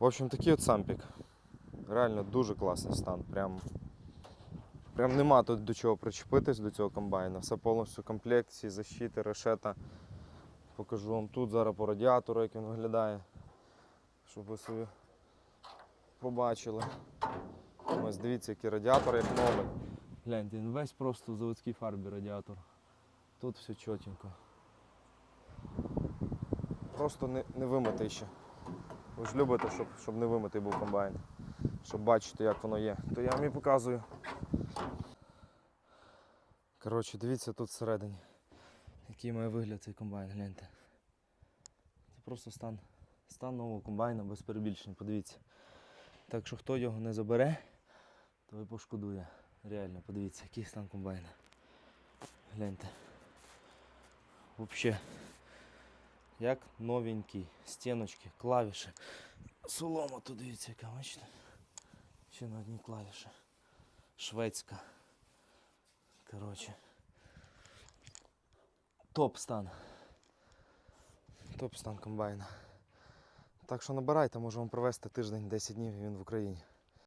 В общем, такий от сампік. Реально дуже класний стан. Прям, прям нема тут до чого причепитись до цього комбайна. Все повністю в комплекції, защити, решета. Покажу вам тут зараз по радіатору, як він виглядає. Щоб ви собі побачили. Ось дивіться, який радіатор, як новий. Гляньте, він весь просто в заводській фарбі радіатор. Тут все чотенько. Просто не, не вимитий ще. Ви ж любите, щоб, щоб не вимитий був комбайн. Щоб бачити, як воно є. То я вам і показую. Коротше, дивіться тут всередині. Який має вигляд цей комбайн, гляньте. Це просто стан, стан нового комбайна без перебільшень, подивіться. Так що хто його не забере, то і пошкодує. Реально, подивіться, який стан комбайна. Гляньте. Взагалі. Як новенький. Стіночки, клавіші. Солома тут дивіться, яка, бачите? Ще на одній клавіші. Шведська. Коротше. Топ стан. Топ стан комбайна. Так що набирайте, вам провести тиждень, 10 днів і він в Україні.